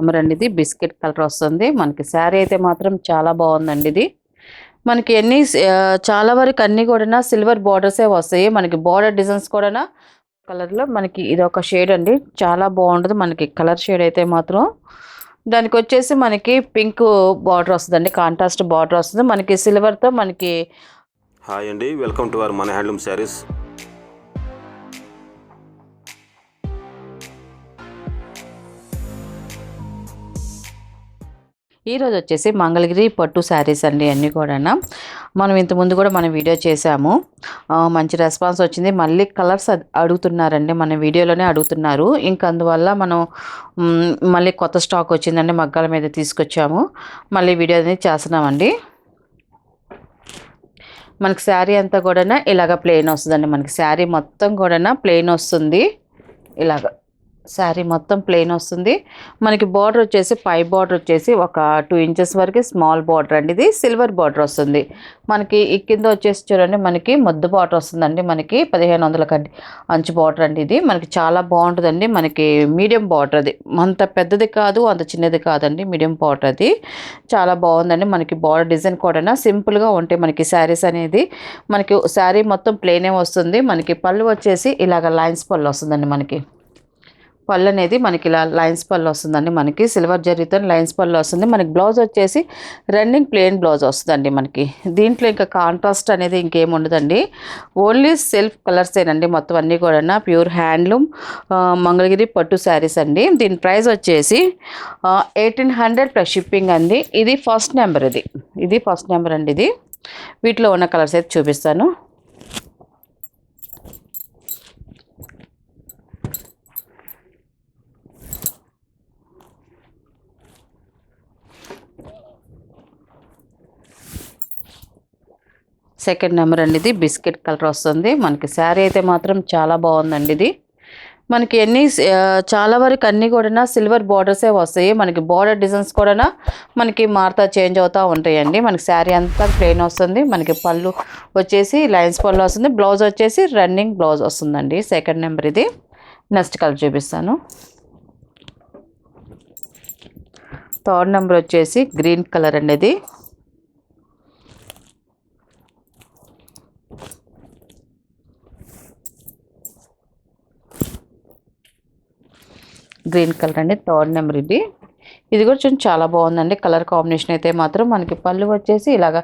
Number అండి ఇది biscuit colour వస్తుంది. మనకి శారీ అయితే మాత్రం చాలా బాగుందండి ఇది. మనకి ఎన్ని చాలా వరకు అన్ని కూడా సిల్వర్ బార్డర్సే వస్తాయి. మనకి బార్డర్ డిజైన్స్ కూడా కలర్లో మనకి ఇది ఒక షేడ్ అండి. చాలా బాగుంటుంది మనకి కలర్ షేడ్ అయితే మాత్రం. దానికి వచ్చేసి మనకి పింక్ బార్డర్ వస్తుందండి. కాంట్రాస్ట్ బార్డర్ వస్తుంది. మనకి సిల్వర్తో మనకి హాయ్ అండి. వెల్కమ్ టు అవర్ మన హ్యాండ్లూమ్ శారీస్. ఈ రోజు వచ్చేసి మంగళగిరి పట్టు శారీస్ అండి అన్నీ కూడా మనం ఇంతకుముందు కూడా మనం వీడియో చేసాము మంచి రెస్పాన్స్ వచ్చింది. మళ్ళీ కలర్స్ అడుగుతున్నారండి. మన వీడియోలోనే అడుగుతున్నారు. ఇంక అందువల్ల మనం మళ్ళీ కొత్త స్టాక్ వచ్చిందండి. మగ్గాల మీద తీసుకొచ్చాము. మళ్ళీ వీడియో అనేది చేస్తున్నామండి. మనకి శారీ అంతా కూడా ఇలాగ ప్లెయిన్ వస్తుందండి. మనకి శారీ మొత్తం కూడా ప్లెయిన్ వస్తుంది. ఇలాగ. శారీ మొత్తం ప్లెయిన్ వస్తుంది. మనకి బార్డర్ వచ్చేసి పై బార్డర్ వచ్చేసి ఒక టూ ఇంచెస్ వరకు స్మాల్ బార్డర్ అండి ఇది. సిల్వర్ బార్డర్ వస్తుంది. మనకి ఈ కింద వచ్చేసి చూడండి మనకి ముద్ద బార్డర్ వస్తుందండి. మనకి పదిహేను వందల కండి అంచు బార్డర్ అండి ఇది. మనకి చాలా బాగుంటుందండి. మనకి మీడియం బార్డర్ అది. అంత పెద్దది కాదు అంత చిన్నది కాదండి మీడియం బార్డర్ అది. చాలా బాగుందండి. మనకి బార్డర్ డిజైన్ కూడా సింపుల్గా ఉంటాయి మనకి శారీస్ అనేది. మనకి శారీ మొత్తం ప్లేనే వస్తుంది. మనకి పళ్ళు వచ్చేసి ఇలాగ లైన్స్ పళ్ళు వస్తుందండి మనకి. పళ్ళు అనేది మనకి ఇలా లైన్స్ పళ్ళు వస్తుందండి మనకి. సిల్వర్ జరీతో లైన్స్ పళ్ళు వస్తుంది మనకి బ్లౌజ్ వచ్చేసి రన్నింగ్ ప్లెయిన్ బ్లౌజ్ వస్తుందండి మనకి. దీంట్లో ఇంకా కాంట్రాస్ట్ అనేది ఇంకేం ఉండదండి. ఓన్లీ సెల్ఫ్ కలర్సేనండి మొత్తం అన్నీ కూడా ప్యూర్ హ్యాండ్లూమ్ మంగళగిరి పట్టు శారీస్ అండి. దీని ప్రైస్ వచ్చేసి ఎయిటీన్ హండ్రెడ్ ప్లస్ షిప్పింగ్ అండి. ఇది ఫస్ట్ నెంబర్ ఇది. ఇది ఫస్ట్ నెంబర్ అండి ఇది. వీటిలో ఉన్న కలర్స్ అయితే చూపిస్తాను. సెకండ్ నెంబర్ అండి ఇది. బిస్కెట్ కలర్ వస్తుంది. మనకి శారీ అయితే మాత్రం చాలా బాగుందండి ఇది. మనకి ఎన్ని చాలా వరకు అన్నీ కూడా సిల్వర్ బార్డర్సే వస్తాయి. మనకి బార్డర్ డిజైన్స్ కూడా మనకి మారుతా చేంజ్ అవుతూ ఉంటాయండి. మనకి శారీ అంతా ప్లెయిన్ వస్తుంది. మనకి పళ్ళు వచ్చేసి లైన్స్ పళ్ళు వస్తుంది. బ్లౌజ్ వచ్చేసి రన్నింగ్ బ్లౌజ్ వస్తుందండి. సెకండ్ నెంబర్ ఇది. నెక్స్ట్ కలర్ చూపిస్తాను. థర్డ్ నెంబర్ వచ్చేసి గ్రీన్ కలర్ అండి ఇది గ్రీన్ కలర్ అండి థర్డ్ నెంబర్ ఇది. ఇది కూడా చూడండి చాలా బాగుందండి కలర్ కాంబినేషన్ అయితే మాత్రం మనకి పళ్ళు వచ్చేసి ఇలాగ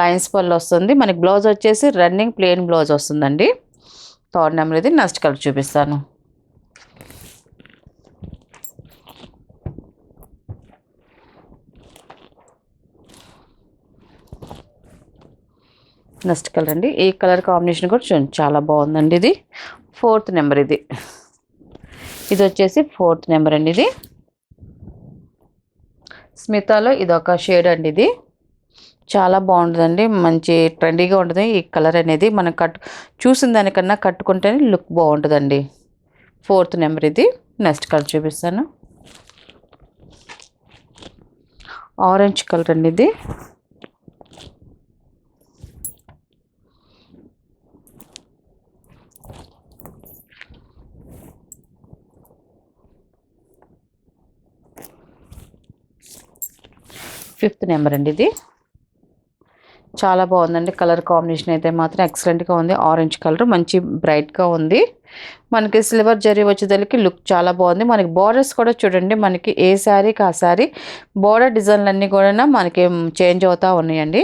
లైన్స్ పళ్ళు వస్తుంది. మనకి బ్లౌజ్ వచ్చేసి రన్నింగ్ ప్లెయిన్ బ్లౌజ్ వస్తుందండి. థర్డ్ నెంబర్ ఇది నెక్స్ట్ కలర్ చూపిస్తాను. నెక్స్ట్ కలర్ అండి ఈ కలర్ కాంబినేషన్ కూడా చూడండి చాలా బాగుందండి ఇది. ఫోర్త్ నెంబర్ ఇది. ఇది వచ్చేసి ఫోర్త్ నెంబర్ అండి ఇది. స్మితాలో ఇది ఒక షేడ్ అండి ఇది. చాలా బాగుంటుందండి మంచి ట్రెండీగా ఉంటుంది. ఈ కలర్ అనేది మనం కట్ చూసిన దానికన్నా కట్టుకుంటేనే లుక్ బాగుంటుందండి. ఫోర్త్ నెంబర్ ఇది. నెక్స్ట్ కలర్ చూపిస్తాను. ఆరెంజ్ కలర్ అండి ఇది. ఫిఫ్త్ నెంబర్ అండి ఇది. చాలా బాగుందండి కలర్ కాంబినేషన్ అయితే మాత్రం ఎక్సలెంట్గా ఉంది. ఆరెంజ్ కలర్ మంచి బ్రైట్గా ఉంది. మనకి సిల్వర్ జరీ వచ్చేదానికి లుక్ చాలా బాగుంది. మనకి బార్డర్స్ కూడా చూడండి మనకి ఏ శారీకి ఆ శారీ. బార్డర్ డిజైన్లు అన్నీ కూడా మనకి చేంజ్ అవుతూ ఉన్నాయండి.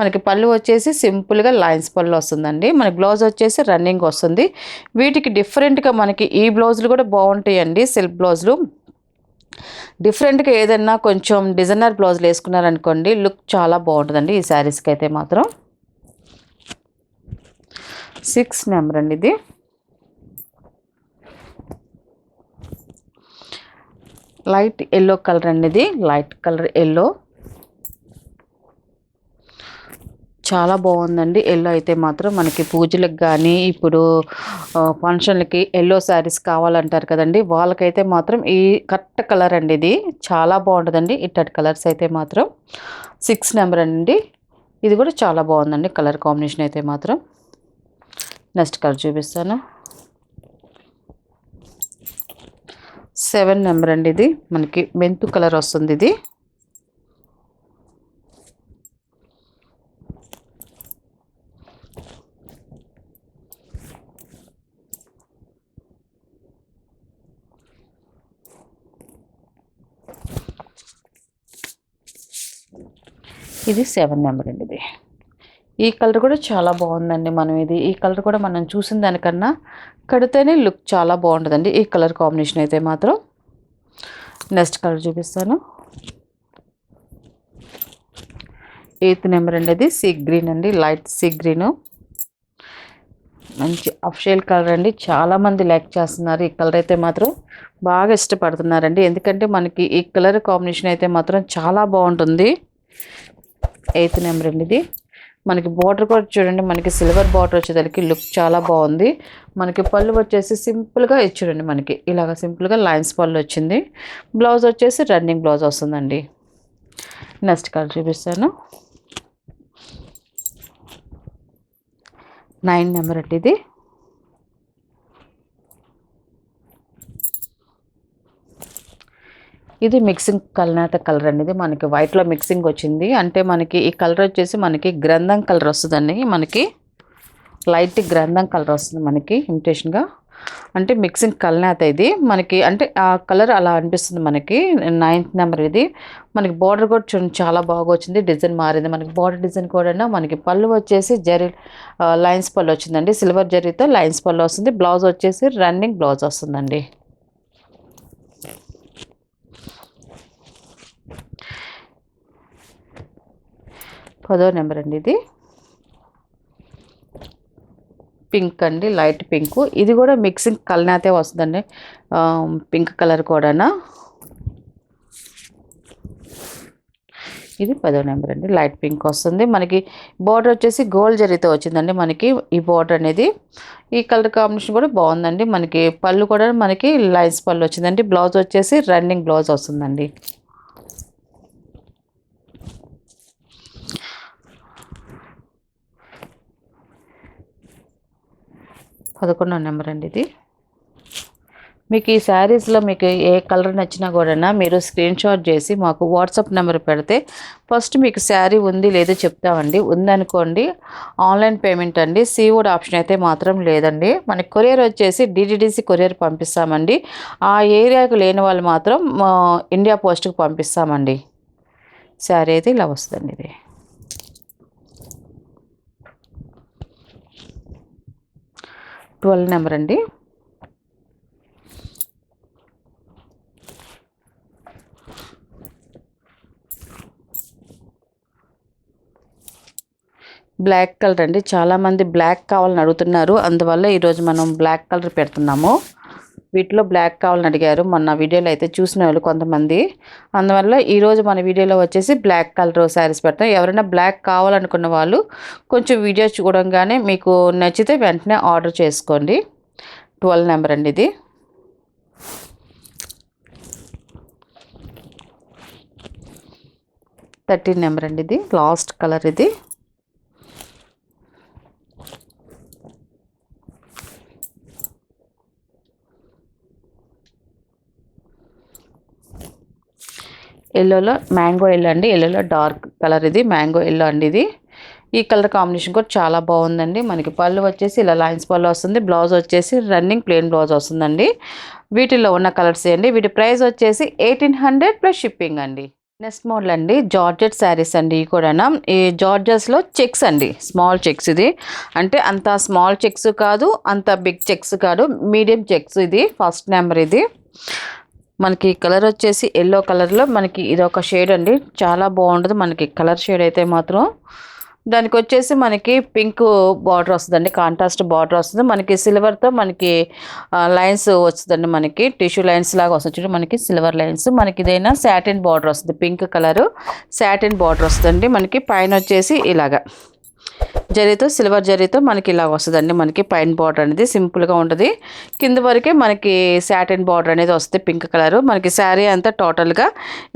మనకి పళ్ళు వచ్చేసి సింపుల్గా లైన్స్ పళ్ళు వస్తుందండి. మనకి బ్లౌజ్ వచ్చేసి రన్నింగ్ వస్తుంది. వీటికి డిఫరెంట్గా మనకి ఈ బ్లౌజులు కూడా బాగుంటాయండి సిల్క్ బ్లౌజులు. డిఫరెంట్గా ఏదన్నా కొంచెం డిజైనర్ బ్లౌజులు వేసుకున్నారనుకోండి లుక్ చాలా బాగుంటుందండి ఈ శారీస్కి అయితే మాత్రం. సిక్స్ నెంబర్ అండి ఇది. లైట్ ఎల్లో కలర్ అండి ఇది. లైట్ కలర్ ఎల్లో చాలా బాగుందండి. ఎల్లో అయితే మాత్రం మనకి పూజలకు కానీ ఇప్పుడు ఫంక్షన్లకి ఎల్లో శారీస్ కావాలంటారు కదండి. వాళ్ళకైతే మాత్రం ఈ కరెక్ట్ కలర్ అండి ఇది. చాలా బాగుంటుందండి. ఇట్టటి కలర్స్ అయితే మాత్రం. సిక్స్ నెంబర్ అండి. ఇది కూడా చాలా బాగుందండి కలర్ కాంబినేషన్ అయితే మాత్రం. నెక్స్ట్ కలర్ చూపిస్తాను. సెవెన్ నెంబర్ అండి ఇది. మనకి మెంతు కలర్ వస్తుంది ఇది. ఇది సెవెన్ నెంబర్ అండి ఇది. ఈ కలర్ కూడా చాలా బాగుందండి మనం ఇది. ఈ కలర్ కూడా మనం చూసిన దానికన్నా కడితేనే లుక్ చాలా బాగుంటుందండి. ఈ కలర్ కాంబినేషన్ అయితే మాత్రం నెక్స్ట్ కలర్ చూపిస్తాను. ఎయిత్ నెంబర్ అండి అది సీ గ్రీన్ అండి. Light sea green. మంచి అఫ్షియల్ కలర్ అండి. చాలామంది లైక్ చేస్తున్నారు ఈ కలర్ అయితే మాత్రం. బాగా ఇష్టపడుతున్నారండి. ఎందుకంటే మనకి ఈ కలర్ కాంబినేషన్ అయితే మాత్రం చాలా బాగుంటుంది. ఎయిత్ నెంబర్ అండి ఇది. మనకి బార్డర్ కూడా చూడండి మనకి సిల్వర్ బార్డర్ వచ్చేదానికి లుక్ చాలా బాగుంది. మనకి పళ్ళు వచ్చేసి సింపుల్గా ఇది చూడండి మనకి ఇలాగ సింపుల్గా లైన్స్ పళ్ళు వచ్చింది. బ్లౌజ్ వచ్చేసి రన్నింగ్ బ్లౌజ్ వస్తుందండి. నెక్స్ట్ కలర్ చూపిస్తాను. నైన్ నెంబర్ అండి ఇది. ఇది మిక్సింగ్ కల్నాత కలర్ అండి. ఇది మనకి వైట్లో మిక్సింగ్ వచ్చింది. అంటే మనకి ఈ కలర్ వచ్చేసి మనకి గ్రంథం కలర్ వస్తుందండి. మనకి లైట్ గ్రంథం కలర్ వస్తుంది మనకి ఇమిటేషన్గా అంటే మిక్సింగ్ కలనాత ఇది. మనకి అంటే ఆ కలర్ అలా అనిపిస్తుంది మనకి. నైన్త్ నెంబర్ ఇది. మనకి బార్డర్ కూడా చూడండి చాలా బాగా వచ్చింది. డిజైన్ మారింది. మనకి బార్డర్ డిజైన్ కూడా మనకి పళ్ళు వచ్చేసి జరీ లైన్స్ పళ్ళు వచ్చిందండి. సిల్వర్ జరీతో లైన్స్ పళ్ళు వస్తుంది. బ్లౌజ్ వచ్చేసి రన్నింగ్ బ్లౌజ్ వస్తుందండి. పదో నెంబర్ అండి ఇది. పింక్ అండి లైట్ పింక్. ఇది కూడా మిక్సింగ్ కలినాతే వస్తుందండి. పింక్ కలర్ కూడానా? ఇది పదో నెంబర్ అండి లైట్ పింక్ వస్తుంది. మనకి బార్డర్ వచ్చేసి గోల్డ్ జరితో వచ్చిందండి మనకి ఈ బార్డర్ అనేది. ఈ కలర్ కాంబినేషన్ కూడా బాగుందండి. మనకి పళ్ళు కూడా మనకి లైన్స్ పళ్ళు వచ్చిందండి. బ్లౌజ్ వచ్చేసి రన్నింగ్ బ్లౌజ్ వస్తుందండి. పదకొండో నెంబర్ అండి ఇది. మీకు ఈ శారీస్లో మీకు ఏ కలర్ నచ్చినా కూడా మీరు స్క్రీన్ షాట్ చేసి మాకు వాట్సాప్ నెంబర్ పెడితే ఫస్ట్ మీకు శారీ ఉంది లేదో చెప్తామండి. ఉందనుకోండి ఆన్లైన్ పేమెంట్ అండి. సీఓడ్ ఆప్షన్ అయితే మాత్రం లేదండి. మన కొరియర్ వచ్చేసి డిడిడిసి కొరియర్ పంపిస్తామండి. ఆ ఏరియాకు లేని వాళ్ళు మాత్రం మా ఇండియా పోస్ట్కి పంపిస్తామండి. శారీ అయితే ఇలా వస్తుందండి ఇది. ట్వెల్వ్ నెంబర్ అండి. బ్లాక్ కలర్ అండి. చాలామంది బ్లాక్ కావాలని అడుగుతున్నారు. అందువల్ల ఈరోజు మనం బ్లాక్ కలర్ పెడుతున్నాము. వీటిలో బ్లాక్ కావాలని అడిగారు. మొన్న వీడియోలో అయితే చూసిన వాళ్ళు కొంతమంది. అందువల్ల ఈరోజు మన వీడియోలో వచ్చేసి బ్లాక్ కలర్ శారీస్ పెడతాం. ఎవరైనా బ్లాక్ కావాలనుకున్న వాళ్ళు కొంచెం వీడియో చూడంగానే మీకు నచ్చితే వెంటనే ఆర్డర్ చేసుకోండి. ట్వెల్వ్ నెంబర్ అండి ఇది. థర్టీన్ నెంబర్ అండి ఇది. లాస్ట్ కలర్ ఇది. ఎల్లోలో మ్యాంగో ఎల్లో అండి. ఎల్లోలో డార్క్ కలర్ ఇది మ్యాంగో ఎల్లో అండి ఇది. ఈ కలర్ కాంబినేషన్ కూడా చాలా బాగుందండి. మనకి పళ్ళు వచ్చేసి ఇలా లైన్స్ పళ్ళు వస్తుంది బ్లౌజ్ వచ్చేసి రన్నింగ్ ప్లెయిన్ బ్లౌజ్ వస్తుందండి. వీటిల్లో ఉన్న కలర్స్ అండి వీటి ప్రైస్ వచ్చేసి ఎయిటీన్ హండ్రెడ్ ప్లస్ షిప్పింగ్ అండి. నెక్స్ట్ మోడల్ అండి జార్జెట్ శారీస్ అండి ఇవి కూడా ఈ జార్జెస్లో చెక్స్ అండి స్మాల్ చెక్స్ ఇది. అంటే అంత స్మాల్ చెక్స్ కాదు అంత బిగ్ చెక్స్ కాదు మీడియం చెక్స్ ఇది ఫస్ట్ నెంబర్ ఇది. మనకి కలర్ వచ్చేసి ఎల్లో కలర్లో మనకి ఇది ఒక షేడ్ అండి. చాలా బాగుంటుంది మనకి కలర్ షేడ్ అయితే మాత్రం. దానికి వచ్చేసి మనకి పింక్ బార్డర్ వస్తుందండి. కాంట్రాస్ట్ బార్డర్ వస్తుంది. మనకి సిల్వర్తో మనకి లైన్స్ వస్తుందండి మనకి. టిష్యూ లైన్స్ లాగా వస్తుంది మనకి సిల్వర్ లైన్స్. మనకి ఇదైనా సాటిన్ బార్డర్ వస్తుంది పింక్ కలరు సాటిన్ బార్డర్ వస్తుందండి. మనకి పైన వచ్చేసి ఇలాగా. జరీతో సిల్వర్ జరీతో మనకి ఇలా వస్తుందండి. మనకి పైన బార్డర్ అనేది సింపుల్గా ఉంటుంది. కింద వరకే మనకి శాటిన్ బార్డర్ అనేది వస్తుంది పింక్ కలర్. మనకి శారీ అంతా టోటల్గా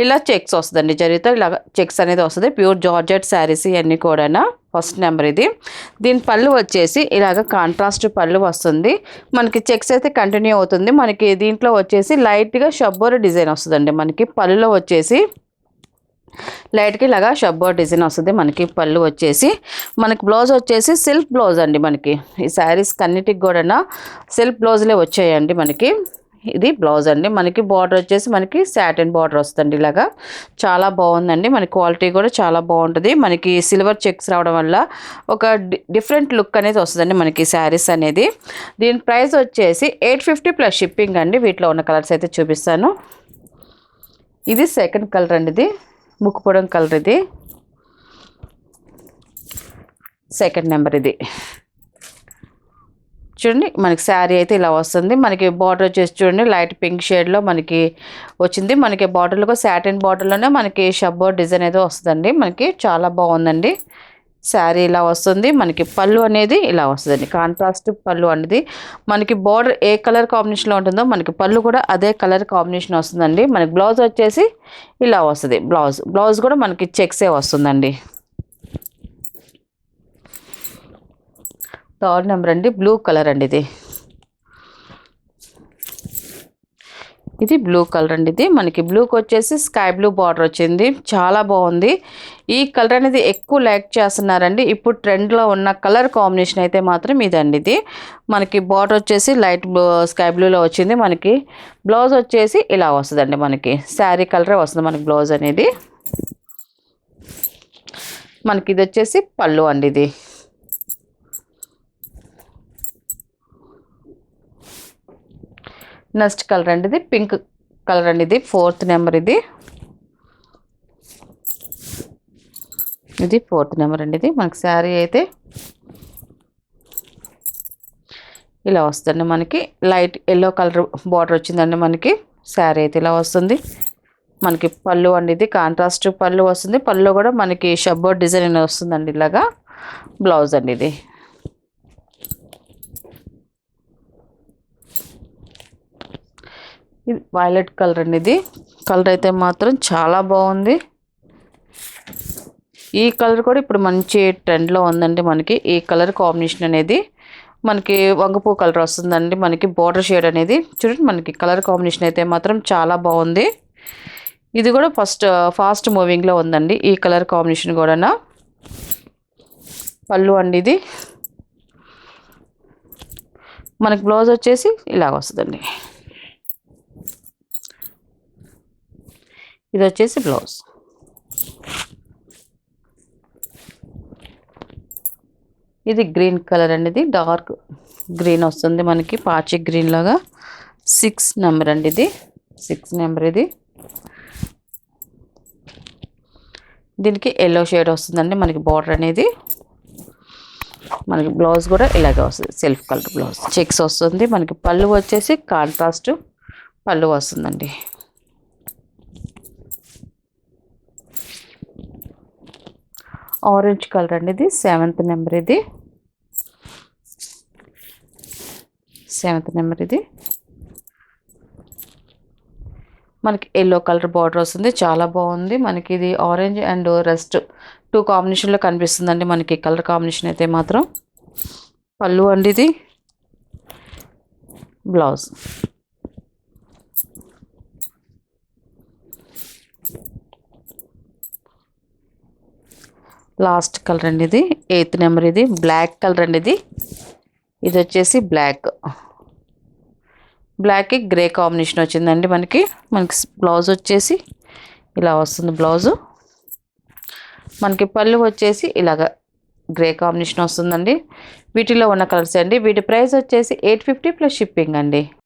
ఇలా చెక్స్ వస్తుందండి. జరీతో ఇలా చెక్స్ అనేది వస్తుంది. ప్యూర్ జార్జెట్ శారీస్ ఇవన్నీ కూడా ఫస్ట్ నెంబర్ ఇది. దీని పళ్ళు వచ్చేసి ఇలాగ కాంట్రాస్ట్ పళ్ళు వస్తుంది. మనకి చెక్స్ అయితే కంటిన్యూ అవుతుంది. మనకి దీంట్లో వచ్చేసి లైట్గా షబ్బోర్ డిజైన్ వస్తుందండి. మనకి పళ్ళులో వచ్చేసి లైట్కి ఇలాగా షబ్బో డిజైన్ వస్తుంది. మనకి పళ్ళు వచ్చేసి మనకి బ్లౌజ్ వచ్చేసి సిల్క్ బ్లౌజ్ అండి మనకి. ఈ శారీస్ కన్నిటికి కూడా సిల్క్ బ్లౌజ్లే వచ్చాయండి మనకి. ఇది బ్లౌజ్ అండి. మనకి బార్డర్ వచ్చేసి మనకి సాటిన్ బార్డర్ వస్తుంది ఇలాగా. చాలా బాగుందండి. మన క్వాలిటీ కూడా చాలా బాగుంటుంది. మనకి సిల్వర్ చెక్స్ రావడం వల్ల ఒక డిఫరెంట్ లుక్ అనేది వస్తుందండి మనకి శారీస్ అనేది. దీని ప్రైస్ వచ్చేసి ఎయిట్ ఫిఫ్టీ ప్లస్ షిప్పింగ్ అండి. వీటిలో ఉన్న కలర్స్ అయితే చూపిస్తాను. ఇది సెకండ్ కలర్ అండి ఇది. ముక్కుపొడం కలర్ ఇది. సెకండ్ నెంబర్ ఇది. చూడండి మనకి శారీ అయితే ఇలా వస్తుంది. మనకి బార్డర్ వచ్చేసి చూడండి లైట్ పింక్ షేడ్లో మనకి వచ్చింది. మనకి బార్డర్లో సాటిన్ బార్డర్లోనే మనకి షబ్బో డిజైన్ అయితే వస్తుందండి. మనకి చాలా బాగుందండి. శారీ ఇలా వస్తుంది. మనకి పళ్ళు అనేది ఇలా వస్తుందండి. కాంట్రాస్ట్ పళ్ళు అనేది. మనకి బార్డర్ ఏ కలర్ కాంబినేషన్లో ఉంటుందో మనకి పళ్ళు కూడా అదే కలర్ కాంబినేషన్ వస్తుందండి. మనకి బ్లౌజ్ వచ్చేసి ఇలా వస్తుంది. బ్లౌజ్ బ్లౌజ్ కూడా మనకి చెక్సే వస్తుందండి. థర్డ్ నెంబర్ అండి. బ్లూ కలర్ అండి ఇది. ఇది బ్లూ కలర్ అండి ఇది. మనకి బ్లూకి వచ్చేసి స్కై బ్లూ బార్డర్ వచ్చింది. చాలా బాగుంది. ఈ కలర్ అనేది ఎక్కువ లైక్ చేస్తున్నారండి. ఇప్పుడు ట్రెండ్లో ఉన్న కలర్ కాంబినేషన్ అయితే మాత్రం ఇదండి ఇది. మనకి బార్డర్ వచ్చేసి లైట్ బ్లూ స్కై బ్లూలో వచ్చింది. మనకి బ్లౌజ్ వచ్చేసి ఇలా వస్తుందండి మనకి. శారీ కలరే వస్తుంది మనకి బ్లౌజ్ అనేది. మనకి ఇది వచ్చేసి పళ్ళు అండి ఇది. నెక్స్ట్ కలర్ అండి ఇది పింక్ కలర్ అండి ఇది ఫోర్త్ నెంబర్ ఇది. ఇది ఫోర్త్ నెంబర్ అండి ఇది మనకి శారీ అయితే ఇలా వస్తుంది మనకి. లైట్ ఎల్లో కలర్ బార్డర్ వచ్చిందండి మనకి. శారీ అయితే ఇలా వస్తుంది. మనకి పళ్ళు అండి ఇది కాంట్రాస్ట్ పళ్ళు వస్తుంది. పళ్ళు కూడా మనకి షబ్బోర్డ్ డిజైన్ వస్తుందండి ఇలాగా. బ్లౌజ్ అండి ఇది ఇది వైలెట్ కలర్ అండి ఇది. కలర్ అయితే మాత్రం చాలా బాగుంది. ఈ కలర్ కూడా ఇప్పుడు మంచి ట్రెండ్లో ఉందండి మనకి. ఈ కలర్ కాంబినేషన్ అనేది మనకి వంగపూ కలర్ వస్తుందండి. మనకి బార్డర్ షేడ్ అనేది. చూడండి మనకి కలర్ కాంబినేషన్ అయితే మాత్రం చాలా బాగుంది. ఇది కూడా ఫస్ట్ ఫాస్ట్ మూవింగ్లో ఉందండి ఈ కలర్ కాంబినేషన్ కూడా పళ్ళు అండి ఇది. మనకి బ్లౌజ్ వచ్చేసి ఇలాగ వస్తుందండి. ఇది వచ్చేసి బ్లౌజ్. ఇది గ్రీన్ కలర్ అండి ఇది డార్క్ గ్రీన్ వస్తుంది మనకి. పాచి గ్రీన్ లాగా సిక్స్ నెంబర్ అండి ఇది సిక్స్ నెంబర్ ఇది. దీనికి ఎల్లో షేడ్ వస్తుందండి మనకి బార్డర్ అనేది. మనకి బ్లౌజ్ కూడా ఇలాగే వస్తుంది. Self colour blouse. చెక్స్ వస్తుంది. మనకి పళ్ళు వచ్చేసి కాంట్రాస్ట్ పళ్ళు వస్తుందండి. ఆరెంజ్ కలర్ అండి ఇది సెవెంత్ నెంబర్ ఇది. సెవెంత్ నెంబర్ ఇది. మనకి ఎల్లో కలర్ బార్డర్ వస్తుంది చాలా బాగుంది. మనకి ఇది ఆరెంజ్ అండ్ రెస్ట్ టూ కాంబినేషన్లో కనిపిస్తుందండి మనకి కలర్ కాంబినేషన్ అయితే మాత్రం. పళ్ళు అండి ఇది. బ్లౌజ్. లాస్ట్ కలర్ అండి ఇది. ఎయిత్ నెంబర్ ఇది. బ్లాక్ కలర్ అండి ఇది. ఇది వచ్చేసి బ్లాక్. బ్లాక్కి గ్రే కాంబినేషన్ వచ్చిందండి మనకి. మనకి బ్లౌజ్ వచ్చేసి ఇలా వస్తుంది బ్లౌజు. మనకి పళ్ళు వచ్చేసి ఇలాగ గ్రే కాంబినేషన్ వస్తుందండి. వీటిలో ఉన్న కలర్స్ అండి. వీటి ప్రైస్ వచ్చేసి ఎయిట్ ఫిఫ్టీ ప్లస్ షిప్పింగ్ అండి.